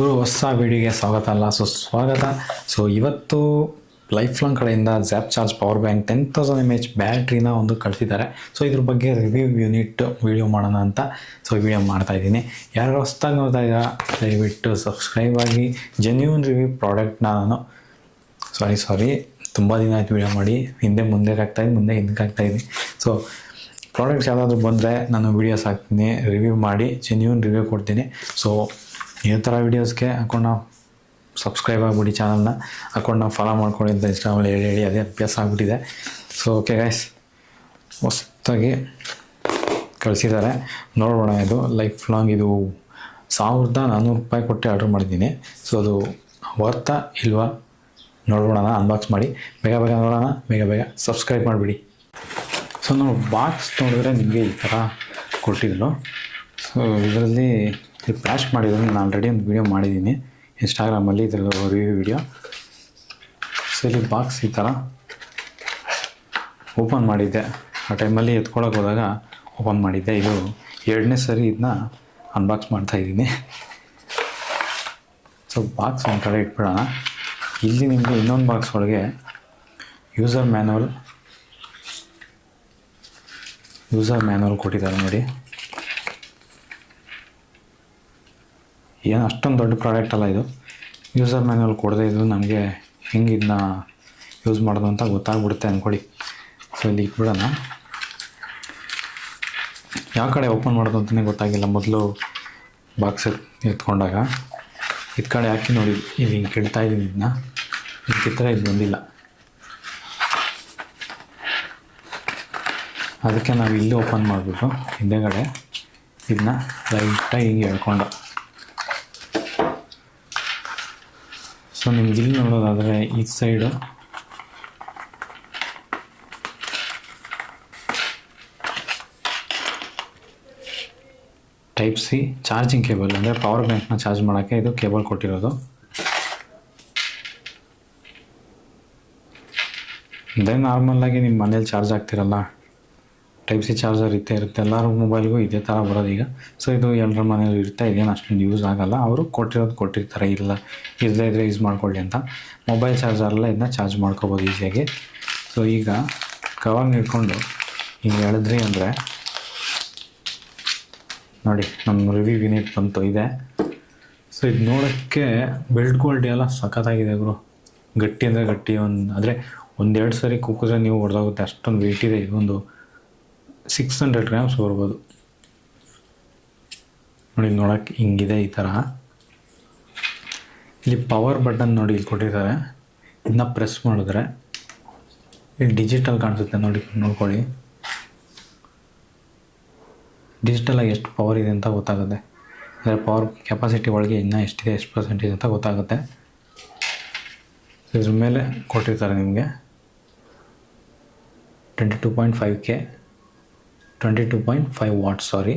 ಗುರು ಹೊಸ ವಿಡಿಯೋಗೆ ಸ್ವಾಗತ ಅಲ್ಲ. ಸೊ ಸ್ವಾಗತ. ಸೊ ಇವತ್ತು ಲೈಫ್ ಲಾಂಗ್ ಕಡೆಯಿಂದ zap charge power bank ten thousand M H ಬ್ಯಾಟ್ರಿನ ಒಂದು ಕಳಿಸಿದ್ದಾರೆ. ಸೊ ಇದ್ರ ಬಗ್ಗೆ ರಿವ್ಯೂ ಯೂನಿಟ್ ವೀಡಿಯೋ ಮಾಡೋಣ ಅಂತ. ಸೊ ವಿಡಿಯೋ ಮಾಡ್ತಾ ಇದ್ದೀನಿ. ಯಾರು ಹೊಸ್ದಾಗಿ ನೋಡ್ತಾ ಇದ್ದೀರಾ, ದಯವಿಟ್ಟು ಸಬ್ಸ್ಕ್ರೈಬ್ ಆಗಿ. ಜೆನ್ಯೂನ್ ರಿವ್ಯೂ ಪ್ರಾಡಕ್ಟ್ನ ನಾನು. ಸಾರಿ ಸಾರಿ ತುಂಬ ದಿನ ಆಯ್ತು ವಿಡಿಯೋ ಮಾಡಿ. ಹಿಂದೆ ಮುಂದೆ ಆಗ್ತಾಯಿದ್ದು ಮುಂದೆ ಹಿಂದಕ್ಕೆ ಆಗ್ತಾಯಿದ್ದೀನಿ ಸೊ ಪ್ರಾಡಕ್ಟ್ಸ್ ಯಾವುದಾದ್ರೂ ಬಂದರೆ ನಾನು ವೀಡಿಯೋಸ್ ಹಾಕ್ತೀನಿ ರಿವ್ಯೂ ಮಾಡಿ ಜೆನ್ಯೂನ್ ರಿವ್ಯೂ ಕೊಡ್ತೀನಿ. ಸೊ ಈ ಥರ ವೀಡಿಯೋಸ್ಗೆ ಹಾಕೊಂಡು ಸಬ್ಸ್ಕ್ರೈಬ್ ಆಗಿಬಿಡಿ ಚಾನಲ್ನ ಹಾಕೊಂಡು ಫಾಲೋ ಮಾಡ್ಕೊಳ್ಳಿ ಅಂತ ಇನ್ಸ್ಟಾಗ್ರಾಮಲ್ಲಿ ಹೇಳಿ ಹೇಳಿ, ಅದೇ ಅಭ್ಯಾಸ ಆಗಿಬಿಟ್ಟಿದೆ. ಸೊ ಓಕೆ ಗೈಸ್ ಹೊಸ್ತಾಗಿ ಕಳಿಸಿದ್ದಾರೆ. ನೋಡೋಣ ಇದು ಲೈಫ್ ಲಾಂಗ್ ಇದು ಸಾವಿರದ ನಾನ್ನೂರು ರೂಪಾಯಿ ಕೊಟ್ಟು ಆರ್ಡ್ರ್ ಮಾಡಿದ್ದೀನಿ. ಸೊ ಅದು ವರ್ತಾ ಇಲ್ವಾ ನೋಡೋಣ ಅನ್ಬಾಕ್ಸ್ ಮಾಡಿ. ಬೇಗ ಬೇಗ ನೋಡೋಣ, ಬೇಗ ಬೇಗ ಸಬ್ಸ್ಕ್ರೈಬ್ ಮಾಡಿಬಿಡಿ. ಸೊ ನಾವು ಬಾಕ್ಸ್ ನೋಡಿದ್ರೆ ನಿಮಗೆ ಈ ಥರ ಕೊಟ್ಟಿದ್ರು. ಸೊ ಇದರಲ್ಲಿ ಇದು ಪ್ಯಾಶ್ ಮಾಡಿದ್ದೀನಿ ನಾನು ಆಲ್ರೆಡಿ ಒಂದು ವೀಡಿಯೋ ಮಾಡಿದ್ದೀನಿ. ಇನ್ಸ್ಟಾಗ್ರಾಮಲ್ಲಿ ಇದರಲ್ಲಿ ರಿವ್ಯೂ ವಿಡಿಯೋ ಸೊ ಇಲ್ಲಿ ಬಾಕ್ಸ್ ಈ ಥರ ಓಪನ್ ಮಾಡಿದ್ದೆ. ಆ ಟೈಮಲ್ಲಿ ಎತ್ಕೊಳಕ್ಕೆ ಹೋದಾಗ ಓಪನ್ ಮಾಡಿದ್ದೆ. ಇದು ಎರಡನೇ ಸರಿ ಇದನ್ನ ಅನ್ಬಾಕ್ಸ್ ಮಾಡ್ತಾಯಿದ್ದೀನಿ ಸೊ ಬಾಕ್ಸ್ ಒಂದು ಕಡೆ ಇಟ್ಬಿಡೋಣ. ಇಲ್ಲಿ ನಿಮಗೆ ಇನ್ನೊಂದು ಬಾಕ್ಸ್ ಒಳಗೆ ಯೂಸರ್ ಮ್ಯಾನುವಲ್ ಯೂಸರ್ ಮ್ಯಾನುವಲ್ ಕೊಟ್ಟಿದ್ದಾರೆ ನೋಡಿ. ಏನು ಅಷ್ಟೊಂದು ದೊಡ್ಡ ಪ್ರಾಡಕ್ಟ್ ಅಲ್ಲ ಇದು. ಯೂಸರ್ ಮ್ಯಾನ್ಯಲ್ ಕೊಡದೇ ಇದ್ದು ನಮಗೆ ಹೆಂಗೆ ಇದನ್ನ ಯೂಸ್ ಮಾಡೋದು ಅಂತ ಗೊತ್ತಾಗ್ಬಿಡುತ್ತೆ ಅಂದ್ಕೊಳ್ಳಿ ಸೊ ಇಲ್ಲಿ ಇಟ್ಬಿಡೋಣ. ಯಾವ ಕಡೆ ಓಪನ್ ಮಾಡೋದು ಅಂತಲೇ ಗೊತ್ತಾಗಿಲ್ಲ. ಮೊದಲು ಬಾಕ್ಸ್ ಎತ್ಕೊಂಡಾಗ. ಇದು ಕಡೆ ಹಾಕಿ ನೋಡಿ. ಇಲ್ಲಿ ಹಿಂಗೆ ಕೆಡ್ತಾ ಇದ್ದೀನಿ ಇದನ್ನ ಇದಕ್ಕಿತ್ರ ಇದು ಬಂದಿಲ್ಲ. ಅದಕ್ಕೆ ನಾವು ಇಲ್ಲಿ ಓಪನ್ ಮಾಡಿಬಿಟ್ಟು ಹಿಂದೆಗಡೆ. ಇದನ್ನ ಲೈಟಾಗಿ ಹಿಂಗೆ ಎಳ್ಕೊಂಡು. ಸೊ ನಿಮ್ಗೆ ಇಲ್ಲಿ ನೋಡೋದಾದರೆ ಈ side type C charging cable ಅಂದರೆ ಪವರ್ ಬ್ಯಾಂಕ್ನ ಚಾರ್ಜ್ ಮಾಡೋಕ್ಕೆ ಇದು ಕೇಬಲ್ ಕೊಟ್ಟಿರೋದು. ಇದೇ ನಾರ್ಮಲಾಗಿ ನಿಮ್ಮ ಮನೇಲಿ ಚಾರ್ಜ್ ಆಗ್ತಿರಲ್ಲ. ಟೈಪ್ ಸಿ ಚಾರ್ಜರ್ ಇತ್ತೇ ಇರುತ್ತೆ. ಎಲ್ಲರ ಮೊಬೈಲ್ಗೂ ಇದೇ ಥರ ಬರೋದು ಈಗ. ಸೊ ಇದು ಎಲ್ಲರ ಮನೇಲಿ ಇರುತ್ತೆ ಇದೇನು ಅಷ್ಟೊಂದು ಯೂಸ್ ಆಗಲ್ಲ. ಅವರು ಕೊಟ್ಟಿರೋದು ಕೊಟ್ಟಿರ್ತಾರೆ. ಇಲ್ಲ ಇಲ್ಲದೇ ಇದ್ದರೆ ಯೂಸ್ ಮಾಡ್ಕೊಳ್ಳಿ ಅಂತ. ಮೊಬೈಲ್ ಚಾರ್ಜರೆಲ್ಲ ಇದನ್ನ ಚಾರ್ಜ್ ಮಾಡ್ಕೋಬೋದು ಈಸಿಯಾಗಿ ಸೊ ಈಗ ಕವರ್ ಇಟ್ಕೊಂಡು ಹಿಂಗೆ ಹೇಳಿದ್ರಿ ಅಂದರೆ, ನೋಡಿ ನಮ್ಮ ರಿವ್ಯೂ ಯೂನಿಟ್ ಬಂತು. ಇದೆ. ಸೊ ಇದು ನೋಡೋಕ್ಕೆ ಬೆಲ್ಟ್ ಕ್ವಾಲಿಟಿ ಎಲ್ಲ ಸಖತ್ತಾಗಿದೆ ಗುರು. ಗಟ್ಟಿ ಅಂದರೆ ಗಟ್ಟಿ ಒಂದು ಅಂದರೆ ಒಂದೆರಡು ಸರಿ ಕುಕ್ಕಿದ್ರೆ ನೀವು ಹೊಡೆದೋಗುತ್ತೆ. ಅಷ್ಟೊಂದು ವೇಟ್ ಇದೆ. ಇದೊಂದು ಸಿಕ್ಸ್ ಹಂಡ್ರೆಡ್ ಗ್ರಾಮ್ಸ್ ಬರ್ಬೋದು. ನೋಡಿ ನೋಡೋಕ್ಕೆ ಹಿಂಗಿದೆ ಈ ಥರ ಇಲ್ಲಿ ಪವರ್ ಬಟನ್ ನೋಡಿ ಇಲ್ಲಿ ಕೊಟ್ಟಿದ್ದಾರೆ. ಇದನ್ನ ಪ್ರೆಸ್ ಮಾಡಿದ್ರೆ ಇಲ್ಲಿ ಡಿಜಿಟಲ್ ಕಾಣಿಸುತ್ತೆ ನೋಡಿ, ನೋಡ್ಕೊಳ್ಳಿ. ಡಿಜಿಟಲಾಗಿ ಎಷ್ಟು ಪವರ್ ಇದೆ ಅಂತ ಗೊತ್ತಾಗುತ್ತೆ. ಅಂದರೆ ಪವರ್ ಕೆಪಾಸಿಟಿ ಒಳಗೆ ಇನ್ನೂ ಎಷ್ಟಿದೆ, ಎಷ್ಟು ಪರ್ಸೆಂಟೇಜ್ ಅಂತ ಗೊತ್ತಾಗುತ್ತೆ. ಇದ್ರ ಮೇಲೆ ಕೊಟ್ಟಿರ್ತಾರೆ ನಿಮಗೆ. Twenty two point five K twenty two point five watt sorry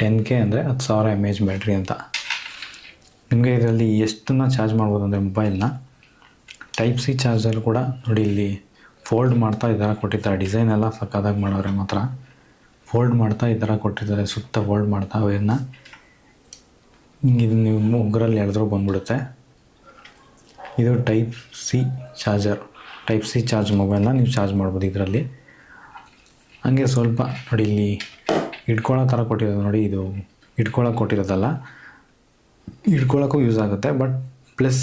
ten K ಅಂದರೆ ಹತ್ತು ಸಾವಿರ ಎಂ ಎಚ್ ಬ್ಯಾಟ್ರಿ ಅಂತ. ನಿಮಗೆ ಇದರಲ್ಲಿ ಎಷ್ಟನ್ನು ಚಾರ್ಜ್ ಮಾಡ್ಬೋದು ಅಂದರೆ ಮೊಬೈಲ್ನ ಟೈಪ್ ಸಿ ಚಾರ್ಜರ್ ಕೂಡ ನೋಡಿ ಇಲ್ಲಿ ಫೋಲ್ಡ್ ಮಾಡ್ತಾ ಈ ಥರ ಕೊಟ್ಟಿರ್ತಾರೆ ಡಿಸೈನ್ ಎಲ್ಲ ಸಕ್ಕದಾಗಿ ಮಾಡೋರೆ ಮಾತ್ರ. ಫೋಲ್ಡ್ ಮಾಡ್ತಾ ಈ ಥರ ಕೊಟ್ಟಿದ್ದಾರೆ, ಸುತ್ತ ಫೋಲ್ಡ್ ಮಾಡ್ತಾ ಅವನ್ನ ಇದು ನೀವು ಉಗ್ರಲ್ಲಿ ಎಳೆದ್ರೂ ಬಂದ್ಬಿಡುತ್ತೆ. ಇದು type C charger type C charge ಮೊಬೈಲ್ನ ನೀವು ಚಾರ್ಜ್ ಮಾಡ್ಬೋದು ಇದರಲ್ಲಿ. ಹಂಗೆ ಸ್ವಲ್ಪ ನೋಡಿ ಇಲ್ಲಿ ಇಟ್ಕೊಳ್ಳೋ ಥರ ಕೊಟ್ಟಿರೋದು ನೋಡಿ ಇದು ಇಟ್ಕೊಳ್ಳೋಕೆ ಕೊಟ್ಟಿರೋದಲ್ಲ. ಇಟ್ಕೊಳ್ಳೋಕ್ಕೂ ಯೂಸ್ ಆಗುತ್ತೆ ಬಟ್ ಪ್ಲಸ್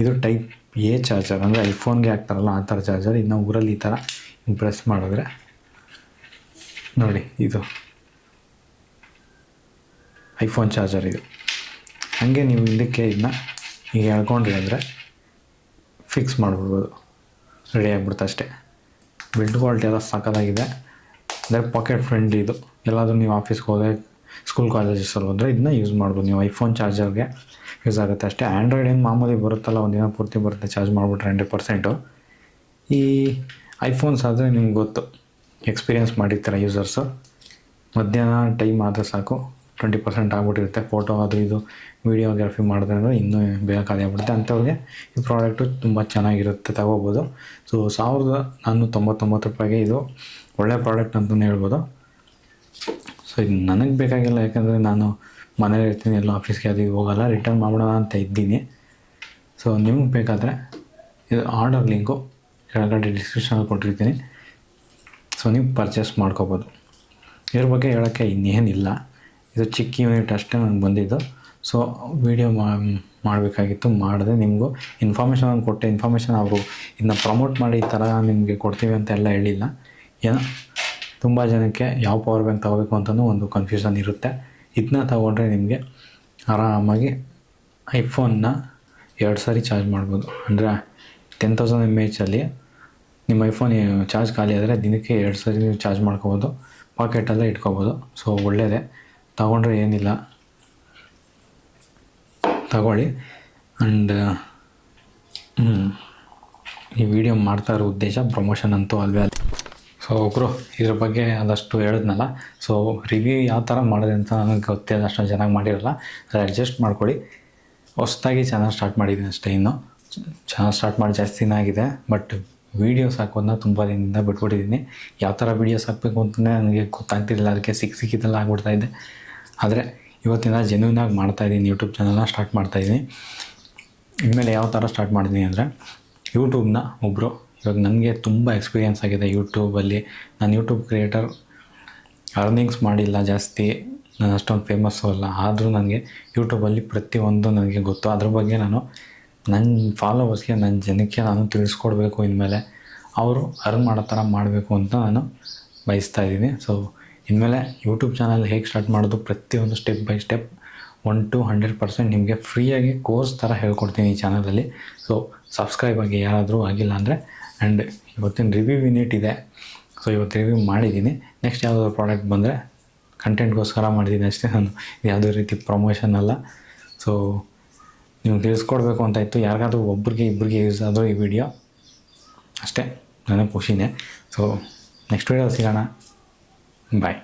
ಇದು ಟೈಪ್ ಎ ಚಾರ್ಜರ್ ಅಂದರೆ ಐಫೋನ್ಗೆ ಹಾಕ್ತಾರಲ್ಲ, ಆ ಥರ ಚಾರ್ಜರ್ ಇನ್ನು ಊರಲ್ಲಿ ಈ ಥರ ಪ್ರೆಸ್ ಮಾಡಿದ್ರೆ. ನೋಡಿ ಇದು. ಐಫೋನ್ ಚಾರ್ಜರ್ ಇದು. ಹಾಗೆ ನೀವು ಇದಕ್ಕೆ ಇದನ್ನ ಈಗ ಹೇಳ್ಕೊಂಡ್ರಿ ಅಂದರೆ ಫಿಕ್ಸ್ ಮಾಡಿಬಿಡ್ಬೋದು. ರೆಡಿ ಆಗಿಬಿಡುತ್ತೆ ಅಷ್ಟೇ. ಬಿಲ್ಡ್ ಕ್ವಾಲಿಟಿ ಎಲ್ಲ ಸಕ್ಕದಾಗಿದೆ ಅಂದರೆ ಪಾಕೆಟ್ ಫ್ರೆಂಡ್ಲಿ ಇದು. ಎಲ್ಲಾದರೂ ನೀವು ಆಫೀಸ್ಗೆ ಹೋದರೆ, ಸ್ಕೂಲ್ ಕಾಲೇಜಸ್ಸಲ್ಲಿ ಹೋದರೆ ಇದನ್ನ ಯೂಸ್ ಮಾಡ್ಬೋದು. ನೀವು ಐಫೋನ್ ಚಾರ್ಜರ್ಗೆ ಯೂಸ್ ಆಗುತ್ತೆ ಅಷ್ಟೇ. ಆ್ಯಂಡ್ರಾಯ್ಡ್ ಏನು ಮಾಮೂಲಿ ಬರುತ್ತಲ್ಲ ಒಂದಿನ ಪೂರ್ತಿ ಬರುತ್ತೆ ಚಾರ್ಜ್ ಮಾಡಿಬಿಟ್ರೆ ಹಂಡ್ರೆಡ್ ಪರ್ಸೆಂಟು ಈ ಐಫೋನ್ಸ್ ಆದರೆ ನಿಮ್ಗೆ ಗೊತ್ತು. ಎಕ್ಸ್ಪೀರಿಯನ್ಸ್ ಮಾಡಿರ್ತಾರೆ ಯೂಸರ್ಸು ಮಧ್ಯಾಹ್ನ ಟೈಮ್ ಆದರೆ ಸಾಕು. ಟ್ವೆಂಟಿ ಪರ್ಸೆಂಟ್ ಆಗಿಬಿಟ್ಟಿರುತ್ತೆ ಫೋಟೋ ಅದು ಇದು ವೀಡಿಯೋಗ್ರಫಿ ಮಾಡಿದ್ರೆ ಅಂದರೆ ಇನ್ನೂ ಬೇಗ ಖಾಲಿ ಆಗ್ಬಿಡುತ್ತೆ. ಅಂಥವ್ರಿಗೆ ಈ ಪ್ರಾಡಕ್ಟು ತುಂಬ ಚೆನ್ನಾಗಿರುತ್ತೆ ತಗೋಬೋದು. ಸೊ ಸಾವಿರದ ನಾನ್ನೂರ ತೊಂಬತ್ತೊಂಬತ್ತು ರೂಪಾಯಿಗೆ ಇದು ಒಳ್ಳೆ ಪ್ರಾಡಕ್ಟ್ ಅಂತಲೇ ಹೇಳ್ಬೋದು. ಸೊ ಇದು ನನಗೆ ಬೇಕಾಗಿಲ್ಲ, ಯಾಕಂದರೆ ನಾನು ಮನೇಲಿ ಇರ್ತೀನಿ, ಎಲ್ಲ ಆಫೀಸ್ಗೆ ಅದು ಹೋಗೋಲ್ಲ ರಿಟರ್ನ್ ಮಾಡೋಣ ಅಂತ ಇದ್ದೀನಿ. ಸೊ ನಿಮ್ಗೆ ಬೇಕಾದರೆ ಇದು ಆರ್ಡರ್ ಲಿಂಕು ಕೆಳಗಡೆ ಡಿಸ್ಕ್ರಿಪ್ಷನಲ್ಲಿ ಕೊಟ್ಟಿರ್ತೀನಿ. ಸೊ ನೀವು ಪರ್ಚೇಸ್ ಮಾಡ್ಕೋಬೋದು. ಇದ್ರ ಬಗ್ಗೆ ಹೇಳೋಕ್ಕೆ ಇನ್ನೇನಿಲ್ಲ. ಇದು ಚಿಕ್ಕ ಯೂನಿಟ್ ಅಷ್ಟೇ ನನಗೆ ಬಂದಿದ್ದು. ಸೊ ವಿಡಿಯೋ ಮಾಡಬೇಕಾಗಿತ್ತು, ಮಾಡಿದೆ. ನಿಮಗೂ ಇನ್ಫಾರ್ಮೇಷನ್ ನಾನು ಕೊಟ್ಟೆ. ಇನ್ಫಾರ್ಮೇಷನ್ ಅವರು ಇದನ್ನ ಪ್ರಮೋಟ್ ಮಾಡಿ ಈ ಥರ ನಿಮಗೆ ಕೊಡ್ತೀವಿ ಅಂತ ಎಲ್ಲ ಹೇಳಿಲ್ಲ. ಏನೋ, ತುಂಬ ಜನಕ್ಕೆ ಯಾವ ಪವರ್ ಬ್ಯಾಂಕ್ ತಗೋಬೇಕು ಅಂತಲೂ ಒಂದು ಕನ್ಫ್ಯೂಷನ್ ಇರುತ್ತೆ. ಇದನ್ನ ತೊಗೊಂಡ್ರೆ ನಿಮಗೆ ಆರಾಮಾಗಿ ಐಫೋನ್ನ ಎರಡು ಸಾರಿ ಚಾರ್ಜ್ ಮಾಡ್ಬೋದು. ಅಂದರೆ ಟೆನ್ ತೌಸಂಡ್ ಎಂ ಎಚಲ್ಲಿ ನಿಮ್ಮ ಐಫೋನ್ ಚಾರ್ಜ್ ಖಾಲಿ ಆದರೆ ದಿನಕ್ಕೆ ಎರಡು ಸಾರಿ ನೀವು ಚಾರ್ಜ್ ಮಾಡ್ಕೋಬೋದು. ಪಾಕೆಟಲ್ಲೇ ಇಟ್ಕೋಬೋದು. ಸೊ ಒಳ್ಳೆಯದೇ ತಗೊಂಡ್ರೆ ಏನಿಲ್ಲ. ತಗೊಳ್ಳಿ. ಆ್ಯಂಡ್ ಈ ವಿಡಿಯೋ ಮಾಡ್ತಾ ಇರೋ ಉದ್ದೇಶ ಪ್ರಮೋಷನ್ ಅಂತೂ ಅಲ್ವೇ ಅಲ್ಲ. ಸೊ ಒಬ್ಬರು ಇದ್ರ ಬಗ್ಗೆ ಅದಷ್ಟು ಹೇಳಿದ್ನಲ್ಲ. ಸೊ ರಿವ್ಯೂ ಯಾವ ಥರ ಮಾಡಿದೆ ಅಂತ ನನಗೆ ಗೊತ್ತಿಲ್ಲ ಅಷ್ಟೊಂದು ಚೆನ್ನಾಗಿ ಮಾಡಿರಲ್ಲ. ಅದು ಅಡ್ಜಸ್ಟ್ ಮಾಡ್ಕೊಳ್ಳಿ. ಹೊಸ್ದಾಗಿ ಚಾನಲ್ ಸ್ಟಾರ್ಟ್ ಮಾಡಿದ್ದೀನಿ ಅಷ್ಟೇ ಇನ್ನು. ಚಾನಲ್ ಸ್ಟಾರ್ಟ್ ಮಾಡಿ ಜಾಸ್ತಿ ದಿನ ಆಗಿದೆ. ಬಟ್ ವೀಡಿಯೋಸ್ ಹಾಕೋದನ್ನ ತುಂಬ ದಿನದಿಂದ ಬಿಟ್ಬಿಟ್ಟಿದ್ದೀನಿ. ಯಾವ ಥರ ವೀಡಿಯೋಸ್ ಹಾಕಬೇಕು ಅಂತಲೇ ನನಗೆ ಗೊತ್ತಾಗ್ತಿರಲಿಲ್ಲ. ಅದಕ್ಕೆ ಸಿಕ್ಕ ಸಿಕ್ಕಿದ್ದೆಲ್ಲ ಆಗ್ಬಿಡ್ತಾ ಇದ್ದೆ ಆದರೆ ಇವತ್ತಿನ ಜೆನ್ಯೂನಾಗಿ ಮಾಡ್ತಾಯಿದ್ದೀನಿ ಯೂಟ್ಯೂಬ್ ಚಾನಲ್ನ ಸ್ಟಾರ್ಟ್ ಮಾಡ್ತಾಯಿದ್ದೀನಿ ಇನ್ಮೇಲೆ ಯಾವ ಥರ ಸ್ಟಾರ್ಟ್ ಮಾಡಿದ್ದೀನಿ ಅಂದರೆ ಯೂಟ್ಯೂಬ್ನ ಒಬ್ಬರು ಇವಾಗ ನನಗೆ ತುಂಬ ಎಕ್ಸ್ಪೀರಿಯೆನ್ಸ್ ಆಗಿದೆ ಯೂಟ್ಯೂಬಲ್ಲಿ ನಾನು ಯೂಟ್ಯೂಬ್ ಕ್ರಿಯೇಟರ್ ಅರ್ನಿಂಗ್ಸ್ ಮಾಡಿಲ್ಲ ಜಾಸ್ತಿ, ನಾನು ಅಷ್ಟೊಂದು ಫೇಮಸ್ಸು ಅಲ್ಲ. ಆದರೂ ನನಗೆ ಯೂಟ್ಯೂಬಲ್ಲಿ ಪ್ರತಿಯೊಂದು ನನಗೆ ಗೊತ್ತು. ಅದ್ರ ಬಗ್ಗೆ ನಾನು ನನ್ನ ಫಾಲೋವರ್ಸ್ಗೆ ನನ್ನ ಜನಕ್ಕೆ ನಾನು ತಿಳಿಸ್ಕೊಡ್ಬೇಕು ಇನ್ಮೇಲೆ. ಅವರು ಅರ್ನ್ ಮಾಡೋ ಥರ ಮಾಡಬೇಕು ಅಂತ ನಾನು ಬಯಸ್ತಾ ಇದ್ದೀನಿ ಸೊ ಇನ್ಮೇಲೆ ಯೂಟ್ಯೂಬ್ ಚಾನಲ್ ಹೇಗೆ ಸ್ಟಾರ್ಟ್ ಮಾಡೋದು ಪ್ರತಿಯೊಂದು step by step one two hundred percent ನಿಮಗೆ ಫ್ರೀಯಾಗಿ ಕೋರ್ಸ್ ಥರ ಹೇಳ್ಕೊಡ್ತೀನಿ ಈ ಚಾನಲಲ್ಲಿ ಸೊ ಸಬ್ಸ್ಕ್ರೈಬ್ ಆಗಿ ಯಾರಾದರೂ ಆಗಿಲ್ಲ ಅಂದರೆ ಆ್ಯಂಡ್ ಇವತ್ತಿನ ರಿವ್ಯೂ ಯೂನಿಟ್ ಇದೆ. ಸೊ ಇವತ್ತು ರಿವ್ಯೂ ಮಾಡಿದ್ದೀನಿ. ನೆಕ್ಸ್ಟ್ ಯಾವುದಾದ್ರು ಪ್ರಾಡಕ್ಟ್ ಬಂದರೆ ಕಂಟೆಂಟ್ಗೋಸ್ಕರ ಮಾಡಿದ್ದೀನಿ ಅಷ್ಟೇ ನಾನು. ಯಾವುದೇ ರೀತಿ ಪ್ರಮೋಷನ್ ಅಲ್ಲ. ಸೊ ನೀವು ತಿಳಿಸ್ಕೊಡ್ಬೇಕು ಅಂತ ಇತ್ತು. ಯಾರಿಗಾದ್ರೂ ಒಬ್ರಿಗೆ ಇಬ್ಬರಿಗೆ ಯೂಸ್ ಆದರೂ ಈ ವಿಡಿಯೋ ಅಷ್ಟೇ. ನನಗೆ ಖುಷಿನೇ. ಸೊ ನೆಕ್ಸ್ಟ್ ವೀಡಿಯೋ ಸಿಗೋಣ. Bye.